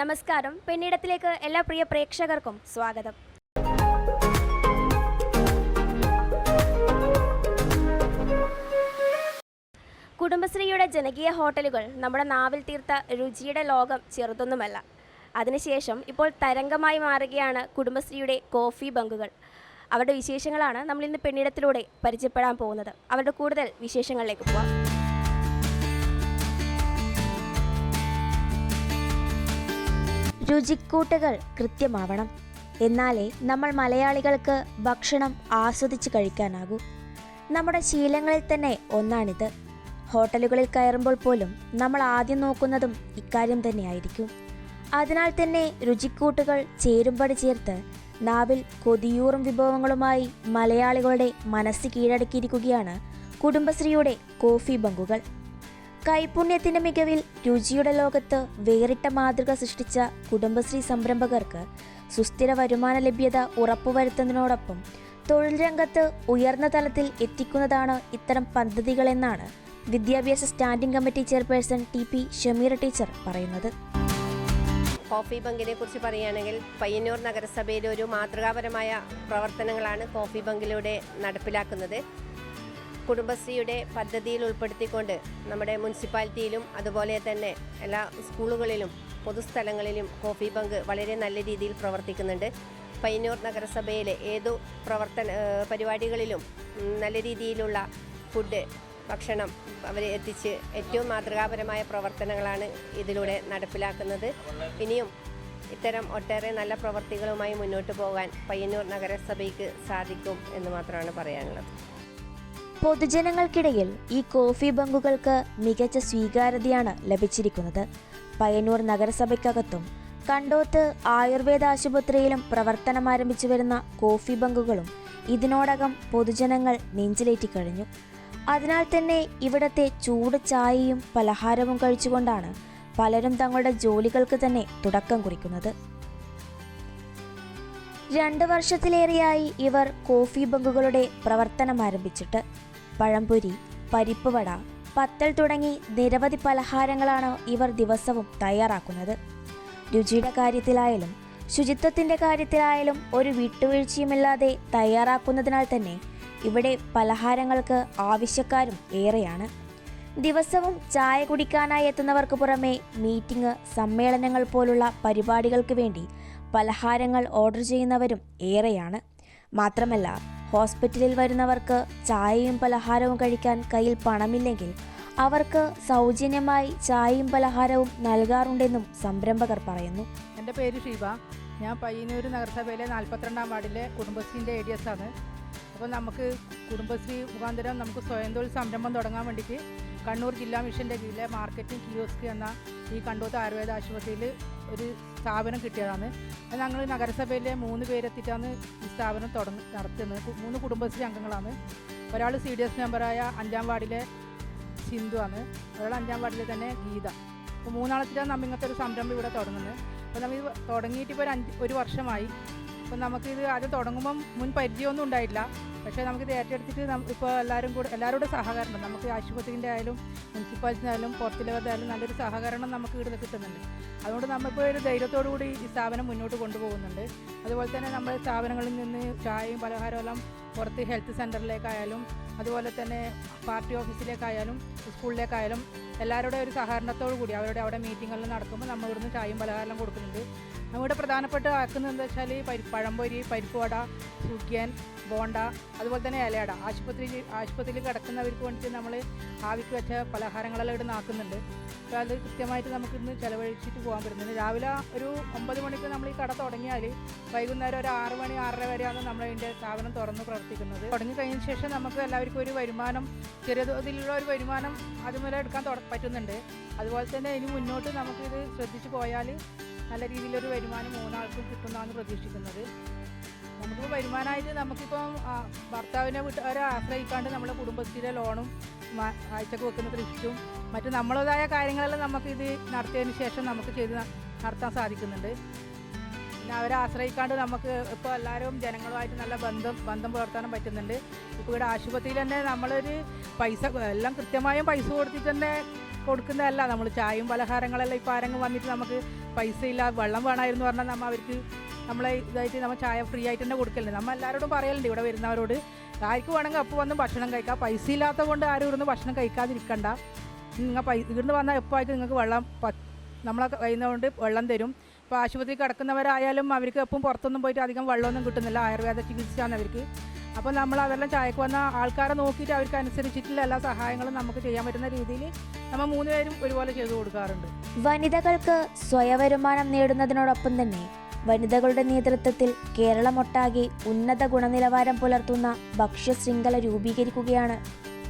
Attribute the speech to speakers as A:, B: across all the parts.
A: നമസ്കാരം. പിന്നീടത്തിലേക്ക് എല്ലാ പ്രിയ പ്രേക്ഷകർക്കും സ്വാഗതം. കുടുംബശ്രീയുടെ ജനകീയ ഹോട്ടലുകൾ നമ്മുടെ നാവിൽ തീർത്ത രുചിയുടെ ലോകം ചെറുതൊന്നുമല്ല. അതിനുശേഷം ഇപ്പോൾ തരംഗമായി മാറുകയാണ് കുടുംബശ്രീയുടെ കോഫി ബങ്കുകൾ. അവരുടെ വിശേഷങ്ങളാണ് നമ്മൾ ഇന്ന് പെണ്ണിടത്തിലൂടെ പരിചയപ്പെടാൻ പോകുന്നത്. അവരുടെ കൂടുതൽ വിശേഷങ്ങളിലേക്ക് പോവാം. രുചിക്കൂട്ടുകൾ കൃത്യമാവണം. എന്നാലേ നമ്മൾ മലയാളികൾക്ക് ഭക്ഷണം ആസ്വദിച്ച് കഴിക്കാനാകൂ. നമ്മുടെ ശീലങ്ങളിൽ തന്നെ ഒന്നാണിത്. ഹോട്ടലുകളിൽ കയറുമ്പോൾ പോലും നമ്മൾ ആദ്യം നോക്കുന്നതും ഇക്കാര്യം തന്നെയായിരിക്കും. അതിനാൽ തന്നെ രുചിക്കൂട്ടുകൾ ചേരുമ്പടി ചേർത്ത് നാവിൽ കൊതിയൂറും വിഭവങ്ങളുമായി മലയാളികളുടെ മനസ്സ് കീഴടക്കിയിരിക്കുകയാണ് കുടുംബശ്രീയുടെ കോഫി ബങ്കുകൾ കൈപുണ്യത്തിന്റെ മികവിൽ രുചിയുടെ ലോകത്ത് വേറിട്ട മാതൃക സൃഷ്ടിച്ച കുടുംബശ്രീ സംരംഭകർക്ക് സുസ്ഥിര വരുമാന ലഭ്യത ഉറപ്പുവരുത്തുന്നതിനോടൊപ്പം തൊഴിൽ രംഗത്ത് ഉയർന്ന തലത്തിൽ എത്തിക്കുന്നതാണ് ഇത്തരം പദ്ധതികളെന്നാണ് വിദ്യാഭ്യാസ standing committee chairperson T P Shameera teacher പറയുന്നത്.
B: കോഫി ബങ്കിനെ കുറിച്ച് പറയുകയാണെങ്കിൽ പയ്യന്നൂർ നഗരസഭയിലെ ഒരു മാതൃകാപരമായ പ്രവർത്തനങ്ങളാണ് കോഫി ബങ്കിലൂടെ നടപ്പിലാക്കുന്നത്. കുടുംബശ്രീയുടെ പദ്ധതിയിൽ ഉൾപ്പെടുത്തിക്കൊണ്ട് നമ്മുടെ മുനിസിപ്പാലിറ്റിയിലും അതുപോലെ തന്നെ എല്ലാ സ്കൂളുകളിലും പൊതുസ്ഥലങ്ങളിലും കോഫി ബങ്ക് വളരെ നല്ല രീതിയിൽ പ്രവർത്തിക്കുന്നുണ്ട്. പയ്യന്നൂർ നഗരസഭയിലെ ഏതു പ്രവർത്തന പരിപാടികളിലും നല്ല രീതിയിലുള്ള ഫുഡ് ഭക്ഷണം അവർ എത്തിച്ച് ഏറ്റവും മാതൃകാപരമായ പ്രവർത്തനങ്ങളാണ് ഇതിലൂടെ നടപ്പിലാക്കുന്നത്. ഇനിയും ഇത്തരം ഒട്ടേറെ നല്ല പ്രവർത്തികളുമായി മുന്നോട്ട് പോകാൻ പയ്യന്നൂർ നഗരസഭയ്ക്ക് സാധിക്കും എന്ന് മാത്രമാണ് പറയാനുള്ളത്.
A: പൊതുജനങ്ങൾക്കിടയിൽ ഈ കോഫി ബങ്കുകൾക്ക് മികച്ച സ്വീകാര്യതയാണ് ലഭിച്ചിരിക്കുന്നത്. പയ്യന്നൂർ നഗരസഭയ്ക്കകത്തും കണ്ടോത്ത് ആയുർവേദ ആശുപത്രിയിലും പ്രവർത്തനം ആരംഭിച്ചു വരുന്ന കോഫി ബങ്കുകളും ഇതിനോടകം പൊതുജനങ്ങൾ നെഞ്ചിലേറ്റി കഴിഞ്ഞു. അതിനാൽ തന്നെ ഇവിടത്തെ ചൂട് ചായയും പലഹാരവും കഴിച്ചുകൊണ്ടാണ് പലരും തങ്ങളുടെ ജോലികൾക്ക് തന്നെ തുടക്കം കുറിക്കുന്നത്. രണ്ട് വർഷത്തിലേറെയായി ഇവർ കോഫി ബങ്കുകളുടെ പ്രവർത്തനം ആരംഭിച്ചിട്ട് പഴംപൊരി പരിപ്പ് വട പത്തൽ തുടങ്ങി നിരവധി പലഹാരങ്ങളാണ് ഇവർ ദിവസവും തയ്യാറാക്കുന്നത്. രുചിയുടെ കാര്യത്തിലായാലും ശുചിത്വത്തിന്റെ കാര്യത്തിലായാലും ഒരു വിട്ടുവീഴ്ചയുമില്ലാതെ തയ്യാറാക്കുന്നതിനാൽ തന്നെ ഇവിടെ പലഹാരങ്ങൾക്ക് ആവശ്യക്കാരും ഏറെയാണ്. ദിവസവും ചായ കുടിക്കാനായി എത്തുന്നവർക്ക് പുറമെ മീറ്റിംഗ് സമ്മേളനങ്ങൾ പോലുള്ള പരിപാടികൾക്ക് വേണ്ടി പലഹാരങ്ങൾ ഓർഡർ ചെയ്യുന്നവരും ഏറെയാണ്. മാത്രമല്ല ഹോസ്പിറ്റലിൽ വരുന്നവർക്ക് ചായയും പലഹാരവും കഴിക്കാൻ കയ്യിൽ പണമില്ലെങ്കിൽ അവർക്ക് സൗജന്യമായി ചായയും പലഹാരവും നൽകാറുണ്ടെന്നും സംരംഭകർ പറയുന്നു.
C: എന്റെ പേര് ഷീബ. ഞാൻ പയ്യന്നൂർ നഗരസഭയിലെ നാൽപ്പത്തിരണ്ടാം വാർഡിലെ കുടുംബശ്രീന്റെ എ ഡി എസ് ആണ്. അപ്പോൾ നമുക്ക് കുടുംബശ്രീ മുഖാന്തരം നമുക്ക് സ്വയം തൊഴിൽ സംരംഭം തുടങ്ങാൻ വേണ്ടിയിട്ട് കണ്ണൂർ ജില്ലാ മിഷന്റെ കീഴിലെ മാർക്കറ്റിംഗ് കിയോസ്ക് എന്ന ഈ കണ്ടോത്ത് ആയുർവേദ ആശുപത്രിയിൽ ഒരു സ്ഥാപനം കിട്ടിയതാണ്. അത് ഞങ്ങൾ നഗരസഭയിലെ മൂന്ന് പേരെത്തിയിട്ടാണ് ഈ സ്ഥാപനം തുടങ്ങി നടത്തുന്നത്. മൂന്ന് കുടുംബശ്രീ അംഗങ്ങളാണ്. ഒരാൾ സി ഡി എസ് മെമ്പറായ അഞ്ചാം വാർഡിലെ സിന്ധു ആണ്. ഒരാൾ അഞ്ചാം വാർഡിലെ തന്നെ ഗീത. അപ്പോൾ മൂന്നാളത്തിലാണ് നമ്മൾ ഇങ്ങനത്തെ ഒരു സംരംഭം ഇവിടെ തുടങ്ങുന്നത്. അപ്പോൾ നമ്മൾ തുടങ്ങിയിട്ട് ഇപ്പോൾ ഒരു അഞ്ച് ഒരു വർഷമായി അപ്പോൾ നമുക്കിത് ആദ്യം തുടങ്ങുമ്പം മുൻ പരിചയമൊന്നും ഉണ്ടായില്ല പക്ഷേ നമുക്കിത് ഏറ്റെടുത്തിട്ട് ഇപ്പോൾ എല്ലാവരും കൂടെ എല്ലാവരുടെ സഹകരണം നമുക്ക് ആശുപത്രിന്റെ ആയാലും മുനിസിപ്പാലിറ്റി ആയാലും പുറത്തിലവരുടെ ആയാലും നല്ലൊരു സഹകരണം നമുക്ക് ഇവിടെ കിട്ടുന്നുണ്ട്. അതുകൊണ്ട് നമ്മളിപ്പോൾ ഒരു ധൈര്യത്തോടു കൂടി ഈ സ്ഥാപനം മുന്നോട്ട് കൊണ്ടുപോകുന്നുണ്ട്. അതുപോലെ തന്നെ നമ്മുടെ സ്ഥാപനങ്ങളിൽ നിന്ന് ചായയും പലഹാരവും എല്ലാം പുറത്ത് ഹെൽത്ത് സെന്ററിലേക്കായാലും അതുപോലെ തന്നെ പാർട്ടി ഓഫീസിലേക്കായാലും സ്കൂളിലേക്കായാലും എല്ലാവരുടെ ഒരു സഹകരണത്തോടു കൂടി അവരുടെ അവിടെ മീറ്റിങ്ങുകൾ നടക്കുമ്പോൾ നമ്മൾ ഇവിടുന്ന് ചായയും പലഹാരം കൊടുക്കുന്നുണ്ട്. നമ്മുടെ പ്രധാനപ്പെട്ട ആക്കുന്നത് എന്താ വെച്ചാൽ പരി പഴംപൊരി പരിപ്പ് വട സുഖ്യൻ ബോണ്ട അതുപോലെ തന്നെ ഇലയട. ആശുപത്രി ആശുപത്രിയിൽ കിടക്കുന്നവർക്ക് വേണ്ടിയിട്ട് നമ്മൾ ആവിക്ക് വെച്ച പലഹാരങ്ങളെല്ലാം ഇവിടെ ആക്കുന്നുണ്ട് അപ്പോൾ അത് കൃത്യമായിട്ട് നമുക്ക് ഇന്ന് ചിലവഴിച്ചിട്ട് പോകാൻ പറ്റുന്നുണ്ട്. രാവിലെ ഒരു ഒമ്പത് മണിക്ക് നമ്മൾ ഈ കട തുടങ്ങിയാൽ വൈകുന്നേരം ഒരു ആറ് മണി ആറര വരെയാണ് നമ്മൾ ഇതിന്റെ സ്ഥാപനം തുറന്ന് പ്രവർത്തിക്കുന്നത്. തുടങ്ങി കഴിഞ്ഞ ശേഷം നമുക്ക് എല്ലാവർക്കും ഒരു വരുമാനം ചെറിയ തോതിലുള്ള ഒരു വരുമാനം അതുമൂലം എടുക്കാൻ പറ്റുന്നുണ്ട്. അതുപോലെ തന്നെ ഇനി മുന്നോട്ട് നമുക്കിത് ശ്രദ്ധിച്ചു പോയാൽ നല്ല രീതിയിലൊരു വരുമാനം മൂന്നാൾക്കും കിട്ടുന്നതാണ് പ്രതീക്ഷിക്കുന്നത്. നമുക്കിപ്പോൾ വരുമാനമായിട്ട് നമുക്കിപ്പം ഭർത്താവിനെ വീട്ടുകാരെ ആശ്രയിക്കാണ്ട് നമ്മുടെ കുടുംബത്തിലെ ലോണും ആഴ്ചക്ക് വെക്കുന്ന കൃഷിയും മറ്റു നമ്മളേതായ കാര്യങ്ങളെല്ലാം നമുക്കിത് നടത്തിയതിന് ശേഷം നമുക്ക് ചെയ്ത് നടത്താൻ സാധിക്കുന്നുണ്ട്. പിന്നെ അവരെ ആശ്രയിക്കാണ്ട് നമുക്ക് ഇപ്പോൾ എല്ലാവരും ജനങ്ങളുമായിട്ട് നല്ല ബന്ധം ബന്ധം പുലർത്താനും പറ്റുന്നുണ്ട്. ഇപ്പോൾ ഇവിടെ ആശുപത്രിയിൽ തന്നെ നമ്മളൊരു പൈസ എല്ലാം കൃത്യമായും പൈസ കൊടുത്തിട്ട് തന്നെ കൊടുക്കുന്നതല്ല. നമ്മൾ ചായയും പലഹാരങ്ങളെല്ലാം ഇപ്പോൾ ആരെങ്കിലും വന്നിട്ട് നമുക്ക് പൈസ ഇല്ല വെള്ളം വേണമായിരുന്നു പറഞ്ഞാൽ നമ്മൾ അവർക്ക് നമ്മളെ ഇതായിട്ട് നമ്മൾ ചായ ഫ്രീ ആയിട്ട് തന്നെ കൊടുക്കലുണ്ട് നമ്മൾ എല്ലാവരോടും പറയലുണ്ട് ഇവിടെ വരുന്നവരോട്. ആർക്ക് വേണമെങ്കിൽ അപ്പോൾ വന്ന് ഭക്ഷണം കഴിക്കാം. പൈസ ഇല്ലാത്ത കൊണ്ട് ആരും ഇവിടുന്ന് ഭക്ഷണം കഴിക്കാതിരിക്കണ്ട. നിങ്ങൾ പൈസ ഇവിടുന്ന് വന്നാൽ എപ്പോഴായിട്ട് നിങ്ങൾക്ക് വെള്ളം നമ്മളെ കഴിയുന്നതുകൊണ്ട് വെള്ളം തരും. ഇപ്പോൾ ആശുപത്രി കിടക്കുന്നവരായാലും അവർക്ക് എപ്പം പുറത്തൊന്നും പോയിട്ട് അധികം വെള്ളമൊന്നും കിട്ടുന്നില്ല. ആയുർവേദ ചികിത്സയാണ് അവർക്ക്. അപ്പോൾ നമ്മൾ അതെല്ലാം ചായക്ക് വന്ന ആൾക്കാരെ നോക്കിയിട്ട് അവർക്ക് അനുസരിച്ചിട്ടുള്ള എല്ലാ സഹായങ്ങളും നമുക്ക് ചെയ്യാൻ പറ്റുന്ന രീതിയിൽ നമ്മൾ മൂന്ന് പേരും ഒരുപോലെ ചെയ്തു കൊടുക്കാറുണ്ട്.
A: വനിതകൾക്ക് സ്വയവരുമാനം നേടുന്നതിനോടൊപ്പം തന്നെ വനിതകളുടെ നേതൃത്വത്തിൽ കേരളമൊട്ടാകെ ഉന്നത ഗുണനിലവാരം പുലർത്തുന്ന ഭക്ഷ്യശൃംഖല രൂപീകരിക്കുകയാണ്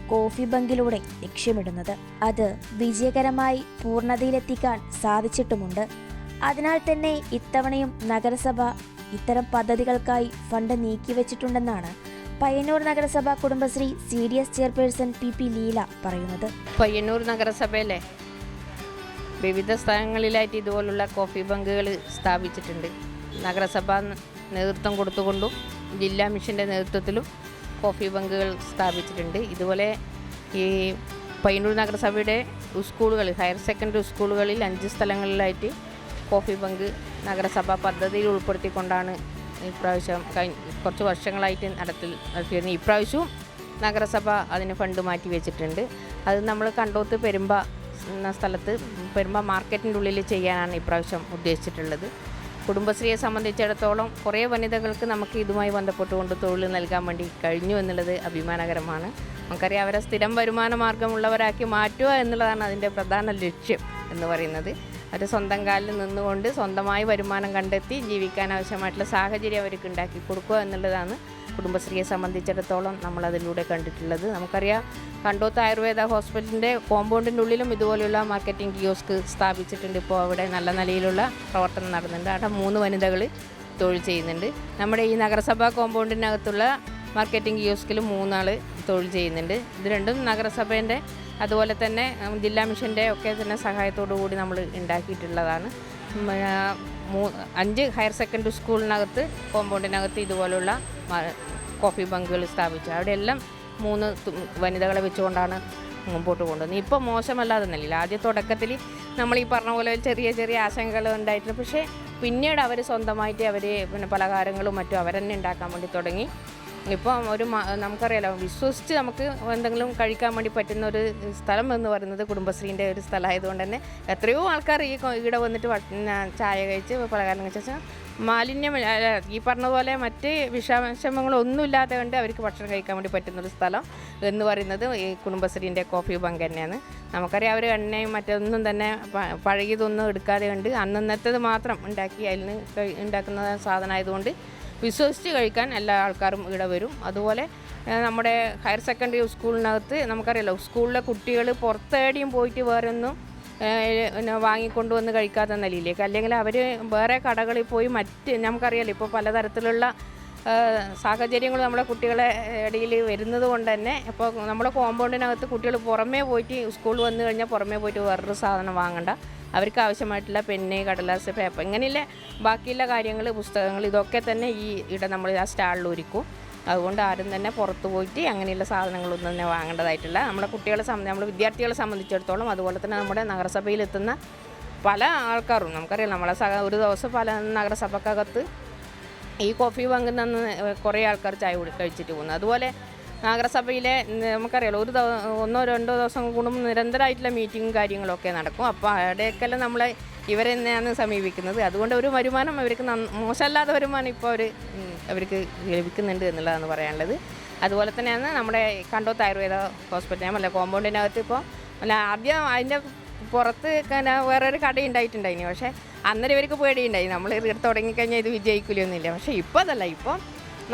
A: കോഫി ബങ്കിലൂടെ ലക്ഷ്യമിടുന്നത്. അത് വിജയകരമായി പൂർണതയിലെത്തിക്കാൻ സാധിച്ചിട്ടുമുണ്ട്. അതിനാൽ തന്നെ ഇത്തവണയും നഗരസഭ ഇത്തരം പദ്ധതികൾക്കായി ഫണ്ട് നീക്കിവെച്ചിട്ടുണ്ടെന്നാണ് പയ്യന്നൂർ നഗരസഭ Kudumbashree C D S chairperson P P Leela പറയുന്നത്.
D: പയ്യന്നൂർ നഗരസഭയിലെ വിവിധ സ്ഥലങ്ങളിലായിട്ട് ഇതുപോലുള്ള കോഫി ബങ്കുകൾ സ്ഥാപിച്ചിട്ടുണ്ട്. നഗരസഭ നേതൃത്വം കൊടുത്തുകൊണ്ടും ജില്ലാ മിഷന്റെ നേതൃത്വത്തിലും കോഫി ബങ്കുകൾ സ്ഥാപിച്ചിട്ടുണ്ട്. ഇതുപോലെ ഈ പയ്യന്നൂർ നഗരസഭയുടെ സ്കൂളുകൾ ഹയർ സെക്കൻഡറി സ്കൂളുകളിൽ അഞ്ച് സ്ഥലങ്ങളിലായിട്ട് കോഫി ബങ്ക് നഗരസഭ പദ്ധതിയിൽ ഉൾപ്പെടുത്തിക്കൊണ്ടാണ് ഇപ്രാവശ്യം കഴിഞ്ഞ കുറച്ച് വർഷങ്ങളായിട്ട് നടത്തി നടത്തിയിരുന്നത്. ഇപ്രാവശ്യവും നഗരസഭ അതിന് ഫണ്ട് മാറ്റി വെച്ചിട്ടുണ്ട്. അത് നമ്മൾ കണ്ടോത്ത് പെരുമ്പ എന്ന സ്ഥലത്ത് പെരുമ്പ മാർക്കറ്റിന്റെ ഉള്ളിൽ ചെയ്യാനാണ് ഇപ്രാവശ്യം ഉദ്ദേശിച്ചിട്ടുള്ളത്. കുടുംബശ്രീയെ സംബന്ധിച്ചിടത്തോളം കുറേ വനിതകൾക്ക് നമുക്ക് ഇതുമായി ബന്ധപ്പെട്ടുകൊണ്ട് തൊഴിൽ നൽകാൻ വേണ്ടി കഴിഞ്ഞു എന്നുള്ളത് അഭിമാനകരമാണ്. നമുക്കറിയാം അവരെ സ്ഥിരം വരുമാന മാർഗമുള്ളവരാക്കി മാറ്റുക എന്നുള്ളതാണ് അതിന്റെ പ്രധാന ലക്ഷ്യം എന്ന് പറയുന്നത്. അവർ സ്വന്തം കാലിൽ നിന്നുകൊണ്ട് സ്വന്തമായി വരുമാനം കണ്ടെത്തി ജീവിക്കാൻ ആവശ്യമായിട്ടുള്ള സാഹചര്യം അവർക്ക് ഉണ്ടാക്കി കൊടുക്കുക എന്നുള്ളതാണ് കുടുംബശ്രീയെ സംബന്ധിച്ചിടത്തോളം നമ്മൾ അതിലൂടെ കണ്ടിട്ടുള്ളത്. നമുക്കറിയാം കണ്ടോത്ത് ആയുർവേദ ഹോസ്പിറ്റലിന്റെ കോമ്പൗണ്ടിന്റെ ഉള്ളിലും ഇതുപോലെയുള്ള മാർക്കറ്റിംഗ് കിയോസ്ക് സ്ഥാപിച്ചിട്ടുണ്ട്. ഇപ്പോൾ അവിടെ നല്ല നിലയിലുള്ള പ്രവർത്തനം നടന്നുണ്ട് അവിടെ മൂന്ന് വനിതകൾ തൊഴിൽ ചെയ്യുന്നുണ്ട്. നമ്മുടെ ഈ നഗരസഭാ കോമ്പൗണ്ടിനകത്തുള്ള മാർക്കറ്റിംഗ് കിയോസ്കിൽ മൂന്നാൾ തൊഴിൽ ചെയ്യുന്നുണ്ട്. ഇത് രണ്ടും നഗരസഭേന്റെ അതുപോലെ തന്നെ ജില്ലാ മിഷന്റെ ഒക്കെ തന്നെ സഹായത്തോടു കൂടി നമ്മൾ ഉണ്ടാക്കിയിട്ടുള്ളതാണ്. അഞ്ച് ഹയർ സെക്കൻഡറി സ്കൂളിനകത്ത് കോമ്പൗണ്ടിനകത്ത് ഇതുപോലുള്ള കോഫി ബങ്കുകൾ സ്ഥാപിച്ചു. അവിടെയെല്ലാം മൂന്ന് വനിതകളെ വെച്ചുകൊണ്ടാണ് മുമ്പോട്ട് കൊണ്ടുവന്നത്. ഇപ്പോൾ മോശമല്ലാതെ നിലയിൽ ആദ്യ തുടക്കത്തിൽ നമ്മൾ ഈ പറഞ്ഞ പോലെ ചെറിയ ചെറിയ ആശങ്കകൾ ഉണ്ടായിട്ടുണ്ട്. പക്ഷേ പിന്നീട് അവർ സ്വന്തമായിട്ട് അവർ പിന്നെ പലഹാരങ്ങളും മറ്റും അവരെന്നെ ഉണ്ടാക്കാൻ വേണ്ടി തുടങ്ങി. ഇപ്പം ഒരു നമുക്കറിയാലോ വിശ്വസിച്ച് നമുക്ക് എന്തെങ്കിലും കഴിക്കാൻ വേണ്ടി പറ്റുന്ന ഒരു സ്ഥലം എന്ന് പറയുന്നത് കുടുംബശ്രീന്റെ ഒരു സ്ഥലമായതുകൊണ്ട് തന്നെ എത്രയോ ആൾക്കാർ ഈ ഇവിടെ വന്നിട്ട് ചായ കഴിച്ച് പലഹാരം വെച്ചാൽ മാലിന്യം ഈ പറഞ്ഞതുപോലെ പോലെ മറ്റ് വിഷാംശങ്ങളൊന്നും ഇല്ലാതെ കൊണ്ട് അവർക്ക് ഭക്ഷണം കഴിക്കാൻ വേണ്ടി പറ്റുന്നൊരു സ്ഥലം എന്ന് പറയുന്നത് ഈ കുടുംബശ്രീന്റെ കോഫി ബങ്ക് തന്നെയാണ്. നമുക്കറിയാം അവർ എണ്ണയും മറ്റൊന്നും തന്നെ പഴകിയതൊന്നും എടുക്കാതെ കണ്ട് അന്നന്നത്തേത് മാത്രം ഉണ്ടാക്കി അതിൽ നിന്ന് ഉണ്ടാക്കുന്ന സാധനമായതുകൊണ്ട് വിശ്വസിച്ച് കഴിക്കാൻ എല്ലാ ആൾക്കാരും ഇവിടെ വരും. അതുപോലെ നമ്മുടെ ഹയർ സെക്കൻഡറി സ്കൂളിനകത്ത് നമുക്കറിയാലോ സ്കൂളിലെ കുട്ടികൾ പുറത്തേടിയും പോയിട്ട് വേറെ ഒന്നും വാങ്ങിക്കൊണ്ടുവന്ന് കഴിക്കാത്ത നിലയിലേക്ക് അല്ലെങ്കിൽ അവർ വേറെ കടകളിൽ പോയി മറ്റ് നമുക്കറിയാലോ ഇപ്പോൾ പലതരത്തിലുള്ള സാഹചര്യങ്ങൾ നമ്മുടെ കുട്ടികളെ ഇടയിൽ വരുന്നത് കൊണ്ട് തന്നെ ഇപ്പോൾ നമ്മുടെ കോമ്പൗണ്ടിനകത്ത് കുട്ടികൾ പുറമേ പോയിട്ട് സ്കൂളിൽ വന്നു കഴിഞ്ഞാൽ പുറമേ പോയിട്ട് വേറൊരു സാധനം വാങ്ങണ്ട. അവർക്ക് ആവശ്യമായിട്ടുള്ള പെന്ന് കടലാസ് പേപ്പർ ഇങ്ങനെയുള്ള ബാക്കിയുള്ള കാര്യങ്ങൾ പുസ്തകങ്ങൾ ഇതൊക്കെ തന്നെ ഈ ഇവിടെ നമ്മൾ ആ സ്റ്റാളിൽ ഒരുക്കും. അതുകൊണ്ട് ആരും തന്നെ പുറത്തു പോയിട്ട് അങ്ങനെയുള്ള സാധനങ്ങളൊന്നും തന്നെ വാങ്ങേണ്ടതായിട്ടില്ല നമ്മുടെ കുട്ടികളെ സംബന്ധിച്ച് നമ്മുടെ വിദ്യാർത്ഥികളെ സംബന്ധിച്ചിടത്തോളം അതുപോലെ തന്നെ നമ്മുടെ നഗരസഭയിലെത്തുന്ന പല ആൾക്കാരും നമുക്കറിയാം നമ്മളെ സഹ ഒരു ദിവസം പല നഗരസഭക്കകത്ത് ഈ കോഫി വാങ്ങുന്ന കുറേ ആൾക്കാർ ചായ കുടി കഴിച്ചിട്ട് പോകുന്നു. അതുപോലെ നഗരസഭയിലെ നമുക്കറിയാലോ ഒരു ഒന്നോ രണ്ടോ ദിവസം കൂടുമ്പോൾ നിരന്തരമായിട്ടുള്ള മീറ്റിങ്ങും കാര്യങ്ങളൊക്കെ നടക്കും. അപ്പോൾ അവിടെയൊക്കെല്ലാം നമ്മളെ ഇവരെ തന്നെയാണ് സമീപിക്കുന്നത്. അതുകൊണ്ട് ഒരു വരുമാനം അവർക്ക് മോശമല്ലാത്ത വരുമാനം ഇപ്പോൾ അവർ അവർക്ക് ലഭിക്കുന്നുണ്ട് എന്നുള്ളതാണ് പറയാനുള്ളത്. അതുപോലെ തന്നെയാണ് നമ്മുടെ കണ്ടോത്ത് ആയുർവേദ ഹോസ്പിറ്റൽ. അല്ല കോമ്പൗണ്ടിനകത്ത് ഇപ്പോൾ അല്ല ആദ്യം അതിന്റെ പുറത്ത് വേറൊരു കട ഉണ്ടായിട്ടുണ്ടായിന്. പക്ഷേ അന്നേരം ഇവർക്ക് പേടിയുണ്ടായി. നമ്മൾ ഇത് തുടങ്ങിക്കഴിഞ്ഞാൽ ഇത് വിജയിക്കില്ലൊന്നുമില്ല പക്ഷേ ഇപ്പോൾ അതല്ല ഇപ്പം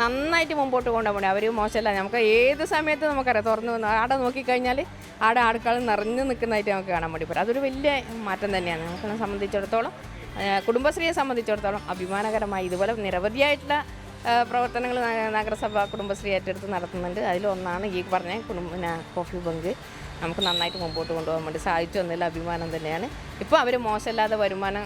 D: നന്നായിട്ട് മുമ്പോട്ട് കൊണ്ടുപോകണം അവർ മോശമല്ല. നമുക്ക് ഏത് സമയത്ത് നമുക്കറിയാം. തുറന്നു വന്ന് ആടെ നോക്കിക്കഴിഞ്ഞാൽ ആടെ ആൾക്കാൾ നിറഞ്ഞു നിൽക്കുന്നതായിട്ട് നമുക്ക് കാണാൻ വേണ്ടി പറ്റും. അതൊരു വലിയ മാറ്റം തന്നെയാണ്. നമുക്കിനെ സംബന്ധിച്ചിടത്തോളം കുടുംബശ്രീയെ സംബന്ധിച്ചിടത്തോളം അഭിമാനകരമായി ഇതുപോലെ നിരവധിയായിട്ടുള്ള പ്രവർത്തനങ്ങൾ നഗരസഭ കുടുംബശ്രീ ഏറ്റെടുത്ത് നടത്തുന്നുണ്ട്. അതിലൊന്നാണ് ഈ പറഞ്ഞ കുടുംബ കോഫി ബങ്ക്. നമുക്ക് നന്നായിട്ട് മുമ്പോട്ട് കൊണ്ടുപോകാൻ വേണ്ടി സാധിച്ചു എന്നുള്ള അഭിമാനം തന്നെയാണ്. ഇപ്പോൾ അവർ മോശമില്ലാതെ വരുമാനം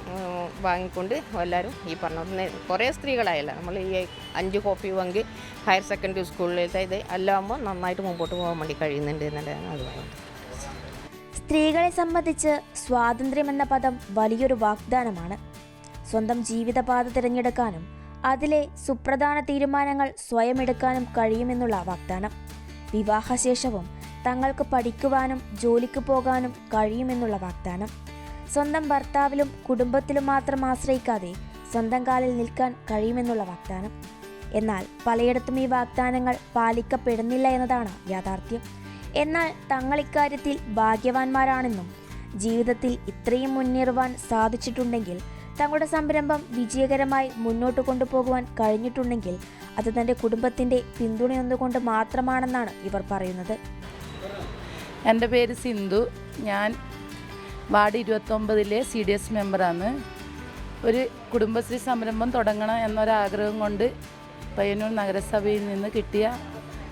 D: വാങ്ങിക്കൊണ്ട് എല്ലാവരും ഈ പറഞ്ഞ കുറേ സ്ത്രീകളായല്ല. നമ്മൾ ഈ അഞ്ച് കോപ്പി വാങ്ങി ഹയർ സെക്കൻഡറി സ്കൂളിലത്തെ ഇത് എല്ലാം ആകുമ്പോൾ നന്നായിട്ട് മുമ്പോട്ട് പോകാൻ വേണ്ടി കഴിയുന്നുണ്ട് എന്നുള്ളതാണ് അത് പറയുന്നത്
A: സ്ത്രീകളെ സംബന്ധിച്ച് സ്വാതന്ത്ര്യം എന്ന പദം വലിയൊരു വാഗ്ദാനമാണ്. സ്വന്തം ജീവിതപാത തിരഞ്ഞെടുക്കാനും അതിലെ സുപ്രധാന തീരുമാനങ്ങൾ സ്വയം എടുക്കാനും കഴിയുമെന്നുള്ള വാഗ്ദാനം. വിവാഹശേഷവും തങ്ങൾക്ക് പഠിക്കുവാനും ജോലിക്ക് പോകാനും കഴിയുമെന്നുള്ള വാഗ്ദാനം. സ്വന്തം ഭർത്താവിലും കുടുംബത്തിലും മാത്രം ആശ്രയിക്കാതെ സ്വന്തം കാലിൽ നിൽക്കാൻ കഴിയുമെന്നുള്ള വാഗ്ദാനം. എന്നാൽ പലയിടത്തും ഈ വാഗ്ദാനങ്ങൾ പാലിക്കപ്പെടുന്നില്ല എന്നതാണ് യാഥാർത്ഥ്യം. എന്നാൽ തങ്ങൾ ഇക്കാര്യത്തിൽ ഭാഗ്യവാന്മാരാണെന്നും ജീവിതത്തിൽ ഇത്രയും മുന്നേറുവാൻ സാധിച്ചിട്ടുണ്ടെങ്കിൽ തങ്ങളുടെ സംരംഭം വിജയകരമായി മുന്നോട്ട് കൊണ്ടുപോകുവാൻ കഴിഞ്ഞിട്ടുണ്ടെങ്കിൽ അത് തന്റെ കുടുംബത്തിന്റെ പിന്തുണയൊന്നുകൊണ്ട് മാത്രമാണെന്നാണ് ഇവർ പറയുന്നത്.
E: എന്റെ പേര് സിന്ധു. ഞാൻ വാർഡ് ഇരുപത്തൊമ്പതിലെ സി ഡി എസ് മെമ്പറാണ്. ഒരു കുടുംബശ്രീ സംരംഭം തുടങ്ങണം എന്നൊരാഗ്രഹം കൊണ്ട് പയ്യന്നൂർ നഗരസഭയിൽ നിന്ന് കിട്ടിയ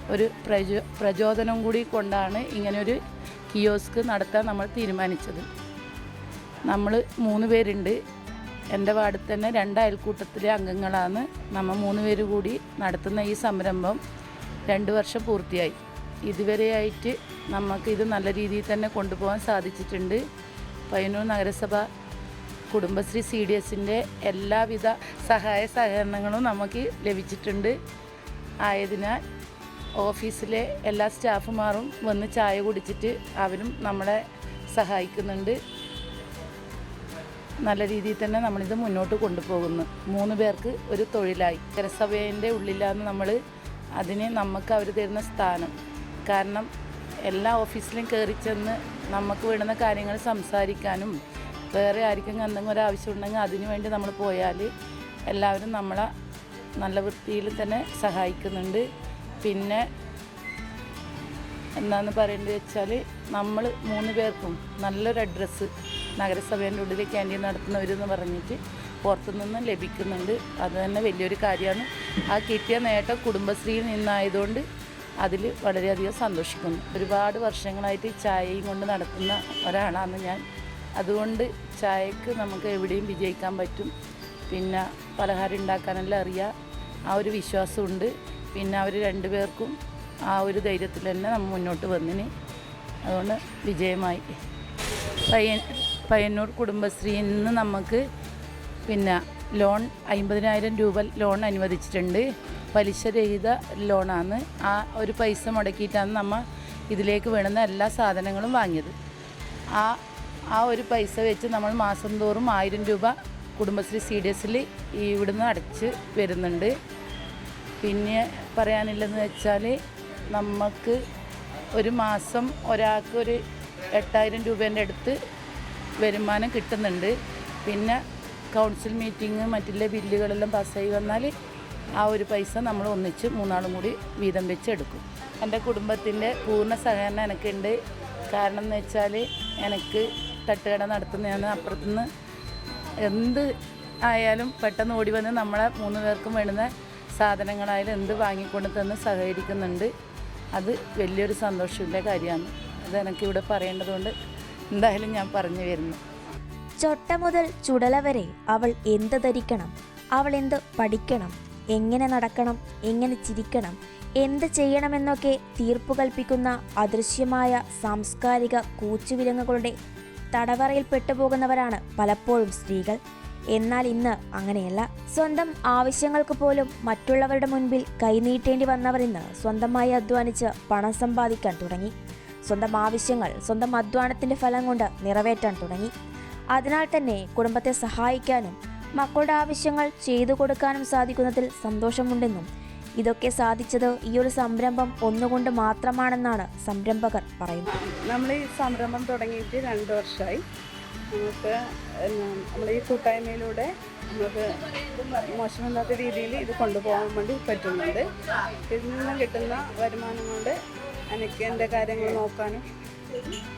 E: ഒരു പ്രചോ പ്രചോദനം കൂടി കൊണ്ടാണ് ഇങ്ങനൊരു കിയോസ്ക് നടത്താൻ നമ്മൾ തീരുമാനിച്ചത്. നമ്മൾ മൂന്ന് പേരുണ്ട്. എന്റെ വാർഡിൽ തന്നെ രണ്ട് അയൽക്കൂട്ടത്തിലെ അംഗങ്ങളാണ്. നമ്മൾ മൂന്ന് പേര് കൂടി നടത്തുന്ന ഈ സംരംഭം രണ്ട് വർഷം പൂർത്തിയായി. ഇതുവരെയായിട്ട് നമുക്ക് ഇത് നല്ല രീതിയിൽ തന്നെ കൊണ്ടുപോകാൻ സാധിച്ചിട്ടുണ്ട്. പയ്യന്നൂർ നഗരസഭ കുടുംബശ്രീ സി ഡി എസിന്റെ എല്ലാവിധ സഹായ സഹകരണങ്ങളും നമുക്ക് ലഭിച്ചിട്ടുണ്ട്. ആയതിനാൽ ഓഫീസിലെ എല്ലാ സ്റ്റാഫുമാരും വന്ന് ചായ കുടിച്ചിട്ട് അവരും നമ്മളെ സഹായിക്കുന്നുണ്ട്. നല്ല രീതിയിൽ തന്നെ നമ്മളിത് മുന്നോട്ട് കൊണ്ടുപോകുന്നു. മൂന്ന് പേർക്ക് ഒരു തൊഴിലായി. നഗരസഭേന്റെ ഉള്ളിലാണ് നമ്മൾ അതിന് നമുക്ക് അവർ തരുന്ന സ്ഥാനം. കാരണം എല്ലാ ഓഫീസിലും കയറി ചെന്ന് നമുക്ക് വേണ്ടുന്ന കാര്യങ്ങൾ സംസാരിക്കാനും വേറെ ആർക്കും എന്തെങ്കിലും ഒരു ആവശ്യം ഉണ്ടെങ്കിൽ അതിനു വേണ്ടി നമ്മൾ പോയാൽ എല്ലാവരും നമ്മളെ നല്ല വൃത്തിയിൽ തന്നെ സഹായിക്കുന്നുണ്ട്. പിന്നെ എന്താന്ന് പറയേണ്ടത് വെച്ചാൽ നമ്മൾ മൂന്ന് പേർക്കും നല്ലൊരു അഡ്രസ്സ് നഗരസഭേന്റെ ഉള്ളിൽ ക്യാന്റീൻ നടത്തുന്നവരെന്ന് പറഞ്ഞിട്ട് പുറത്തു നിന്ന് ലഭിക്കുന്നുണ്ട്. അത് തന്നെ വലിയൊരു കാര്യമാണ്. ആ കിട്ടിയ നേട്ടം കുടുംബശ്രീയിൽ നിന്നായതുകൊണ്ട് അതിൽ വളരെയധികം സന്തോഷിക്കുന്നു. ഒരുപാട് വർഷങ്ങളായിട്ട് ചായയും കൊണ്ട് നടത്തുന്ന ഒരാളാണ് ഞാൻ. അതുകൊണ്ട് ചായക്ക് നമുക്ക് എവിടെയും വിജയിക്കാൻ പറ്റും. പിന്നെ പലഹാരം ഉണ്ടാക്കാനെല്ലാം അറിയാം. ആ ഒരു വിശ്വാസമുണ്ട്. പിന്നെ അവർ രണ്ടുപേർക്കും ആ ഒരു ധൈര്യത്തിൽ തന്നെ നമ്മൾ മുന്നോട്ട് വന്നിന്. അതുകൊണ്ട് വിജയമായി. പയ്യൻ പയ്യന്നൂർ കുടുംബശ്രീയിൽ നിന്ന് നമുക്ക് പിന്നെ ലോൺ അമ്പതിനായിരം രൂപ ലോൺ അനുവദിച്ചിട്ടുണ്ട്. പലിശരഹിത ലോണാണ്. ആ ഒരു പൈസ മുടക്കിയിട്ടാണ് നമ്മൾ ഇതിലേക്ക് വേണുന്ന എല്ലാ സാധനങ്ങളും വാങ്ങിയത്. ആ ആ ഒരു പൈസ വെച്ച് നമ്മൾ മാസം തോറും ആയിരം രൂപ കുടുംബശ്രീ സി ഡി എസിൽ ഇവിടുന്ന് അടച്ച് വരുന്നുണ്ട്. പിന്നെ പറയാനില്ലെന്ന് വെച്ചാൽ നമുക്ക് ഒരു മാസം ഒരാൾക്ക് ഒരു എട്ടായിരം രൂപേന്റെ അടുത്ത് വരുമാനം കിട്ടുന്നുണ്ട്. പിന്നെ കൗൺസിൽ മീറ്റിംഗ് മറ്റുള്ള ബില്ലുകളെല്ലാം പാസ്സായി വന്നാൽ ആ ഒരു പൈസ നമ്മൾ ഒന്നിച്ച് മൂന്നാളും കൂടി വീതം വെച്ച് എടുക്കും എന്റെ കുടുംബത്തിന്റെ പൂർണ സഹകരണം എനിക്കുണ്ട്. കാരണം എന്ന് വെച്ചാൽ എനിക്ക് തട്ടുകട നടത്തുന്നതാണ് അപ്പുറത്തുനിന്ന് എന്ത് ആയാലും പെട്ടെന്ന് ഓടി വന്ന് നമ്മളെ മൂന്ന് പേർക്കും വേണ്ടുന്ന സാധനങ്ങളായാലും എന്ത് വാങ്ങിക്കൊണ്ട് തന്ന് സഹകരിക്കുന്നുണ്ട്. അത് വലിയൊരു സന്തോഷത്തിന്റെ കാര്യമാണ്. അത് എനിക്കിവിടെ പറയേണ്ടതുകൊണ്ട് എന്തായാലും ഞാൻ പറഞ്ഞു വരുന്നു.
A: ചൊട്ട മുതൽ ചുടല വരെ അവൾ എന്ത് ധരിക്കണം അവൾ എന്ത് പഠിക്കണം എങ്ങനെ നടക്കണം എങ്ങനെ ചിരിക്കണം എന്ത് ചെയ്യണമെന്നൊക്കെ തീർപ്പു കൽപ്പിക്കുന്ന അദൃശ്യമായ സാംസ്കാരിക കൂച്ചുവിലങ്ങുകളുടെ തടവറയിൽ പെട്ടുപോകുന്നവരാണ് പലപ്പോഴും സ്ത്രീകൾ. എന്നാൽ ഇന്ന് അങ്ങനെയല്ല. സ്വന്തം ആവശ്യങ്ങൾക്ക് പോലും മറ്റുള്ളവരുടെ മുൻപിൽ കൈനീട്ടേണ്ടി വന്നവർ ഇന്ന് സ്വന്തമായി അധ്വാനിച്ച് പണം സമ്പാദിക്കാൻ തുടങ്ങി. സ്വന്തം ആവശ്യങ്ങൾ സ്വന്തം അധ്വാനത്തിന്റെ ഫലം കൊണ്ട് നിറവേറ്റാൻ തുടങ്ങി. അതിനാൽ തന്നെ കുടുംബത്തെ സഹായിക്കാനും മക്കളുടെ ആവശ്യങ്ങൾ ചെയ്തു കൊടുക്കാനും സാധിക്കുന്നതിൽ സന്തോഷമുണ്ടെന്നും ഇതൊക്കെ സാധിച്ചത് ഈ ഒരു സംരംഭം ഒന്നുകൊണ്ട് മാത്രമാണെന്നാണ് സംരംഭകർ പറയുന്നത്.
F: നമ്മൾ ഈ സംരംഭം തുടങ്ങിയിട്ട് രണ്ട് വർഷമായി. നമുക്ക് നമ്മൾ ഈ കൂട്ടായ്മയിലൂടെ നമുക്ക് മോശമില്ലാത്ത രീതിയിൽ ഇത് കൊണ്ടുപോകാൻ വേണ്ടി പറ്റുന്നുണ്ട്. ഇതിൽ നിന്ന് കിട്ടുന്ന വരുമാനം കൊണ്ട് എനിക്ക് എന്റെ കാര്യങ്ങൾ നോക്കാനും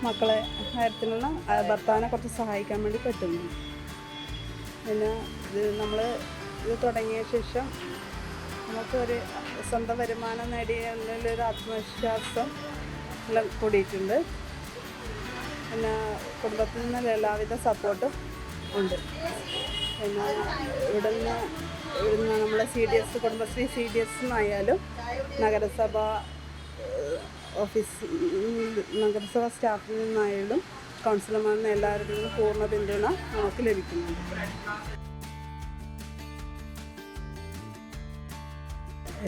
F: മക്കളെ കാര്യത്തിലുള്ള ഭർത്താവിനെ കുറച്ച് സഹായിക്കാൻ വേണ്ടി പറ്റുന്നുണ്ട്. പിന്നെ ഇത് നമ്മൾ ഇത് തുടങ്ങിയ ശേഷം നമുക്കൊരു സ്വന്തം വരുമാനം നേടിയുള്ളൊരു ആത്മവിശ്വാസം എല്ലാം കൂടിയിട്ടുണ്ട്. പിന്നെ കുടുംബത്തിൽ നിന്നുള്ള എല്ലാവിധ സപ്പോർട്ടും ഉണ്ട്. പിന്നെ ഇവിടെ നിന്ന് ഇവിടുന്ന് നമ്മളെ C D S Kudumbashree C D S നഗരസഭ ഓഫീസ് നഗരസഭ സ്റ്റാഫിൽ നിന്നായാലും കൗൺസിലർമാരിൽ എല്ലാവരുടെയും പൂർണ പിന്തുണ നമുക്ക് ലഭിക്കുന്നുണ്ട്.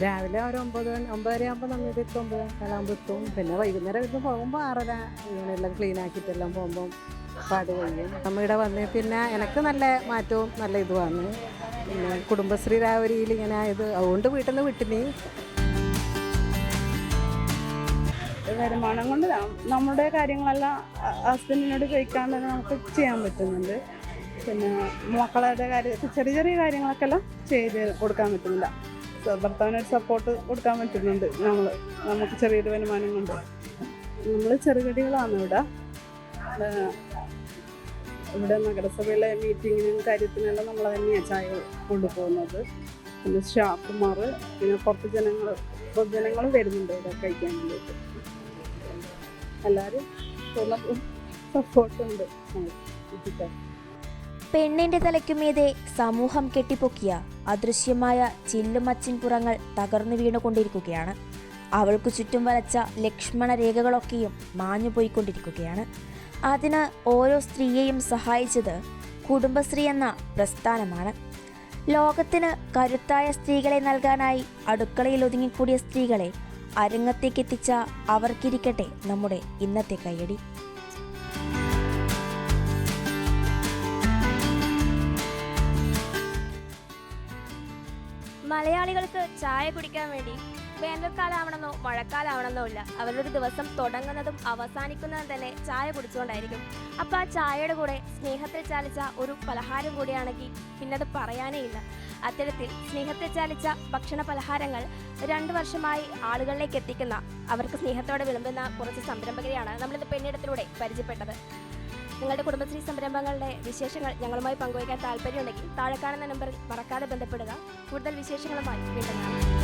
G: രാവിലെ ഒരു ഒമ്പത് ഒമ്പതര ആകുമ്പോൾ നമ്മൾ ഇത് ഒമ്പത് കാലാകുമ്പോൾ എത്തും. പിന്നെ വൈകുന്നേരം ഇത് പോകുമ്പോൾ ആറര ഇങ്ങനെയെല്ലാം ക്ലീൻ ആക്കിയിട്ടെല്ലാം പോകുമ്പം പാട് കഴിയും നമ്മൾ ഇവിടെ വന്ന് പിന്നെ എനിക്ക് നല്ല മാറ്റവും നല്ല ഇതുമാണ്. പിന്നെ കുടുംബശ്രീ രാവരിയിൽ ഇങ്ങനെ ആയത്. അതുകൊണ്ട് വീട്ടിൽ നിന്ന് വിട്ടിനി
F: വരുമാനം കൊണ്ട് നമ്മുടെ കാര്യങ്ങളെല്ലാം ഹസ്ബൻഡിനോട് ചോദിക്കാണ്ട് നമുക്ക് ചെയ്യാൻ പറ്റുന്നുണ്ട്. പിന്നെ മക്കളുടെ കാര്യത്തിൽ ചെറിയ ചെറിയ കാര്യങ്ങളൊക്കെ എല്ലാം ചെയ്ത് കൊടുക്കാൻ പറ്റുന്നില്ല. ഭർത്താവിനൊരു സപ്പോർട്ട് കൊടുക്കാൻ പറ്റുന്നുണ്ട് നമ്മൾ നമുക്ക് ചെറിയൊരു വരുമാനം കൊണ്ട്. നമ്മൾ ചെറുകടികളാണ് ഇവിടെ. ഇവിടെ നഗരസഭയിലെ മീറ്റിങ്ങിനും കാര്യത്തിനെല്ലാം നമ്മൾ തന്നെയാണ് ചായ കൊണ്ടുപോകുന്നത്. പിന്നെ സ്റ്റാഫുമാർ പിന്നെ പുറത്ത് ജനങ്ങൾ പൊതുജനങ്ങളും വരുന്നുണ്ട് ഇവിടെ കഴിക്കാൻ വേണ്ടിയിട്ട്. എല്ലാവരും
A: പെണ്ണിന്റെ തലയ്ക്കുമീതെ സമൂഹം കെട്ടിപ്പൊക്കിയ അദൃശ്യമായ ചില്ലുമച്ചിൻ പുറങ്ങൾ തകർന്നു വീണുകൊണ്ടിരിക്കുകയാണ്. അവൾക്കു ചുറ്റും വരച്ച ലക്ഷ്മണ രേഖകളൊക്കെയും മാഞ്ഞുപോയിക്കൊണ്ടിരിക്കുകയാണ് അതിന് ഓരോ സ്ത്രീയെയും സഹായിച്ചത് കുടുംബശ്രീ എന്ന പ്രസ്ഥാനമാണ്. ലോകത്തിന് കരുത്തായ സ്ത്രീകളെ നൽകാനായി അടുക്കളയിൽ ഒതുങ്ങിക്കൂടിയ സ്ത്രീകളെ അരങ്ങത്തേക്കെത്തിച്ച അവർക്കിരിക്കട്ടെ നമ്മുടെ ഇന്നത്തെ കയ്യടി.
H: മലയാളികൾക്ക് ചായ കുടിക്കാൻ വേണ്ടി വേനൽക്കാലാവണമെന്നോ മഴക്കാലാവണമെന്നോ ഇല്ല. അവരുടെ ദിവസം തുടങ്ങുന്നതും അവസാനിക്കുന്നതും തന്നെ ചായ കുടിച്ചുകൊണ്ടായിരിക്കും. അപ്പോൾ ആ ചായയുടെ കൂടെ സ്നേഹത്തിൽ ചാലിച്ച ഒരു പലഹാരം കൂടിയാണെങ്കിൽ പിന്നത് പറയാനേ ഇല്ല. അത്തരത്തിൽ സ്നേഹത്തെ ചാലിച്ച ഭക്ഷണ പലഹാരങ്ങൾ രണ്ട് വർഷമായി ആളുകളിലേക്ക് എത്തിക്കുന്ന അവർക്ക് സ്നേഹത്തോടെ വിളമ്പുന്ന കുറച്ച് സംരംഭകരെയാണ് നമ്മളിത് പെണ്ണിടത്തിലൂടെ പരിചയപ്പെട്ടത്. നിങ്ങളുടെ കുടുംബശ്രീ സംരംഭങ്ങളുടെ വിശേഷങ്ങൾ ഞങ്ങളുമായി പങ്കുവയ്ക്കാൻ താല്പര്യമുണ്ടെങ്കിൽ താഴെ കാണുന്ന നമ്പറിൽ മറക്കാതെ ബന്ധപ്പെടുക. കൂടുതൽ വിശേഷങ്ങളുമായി വീണ്ടും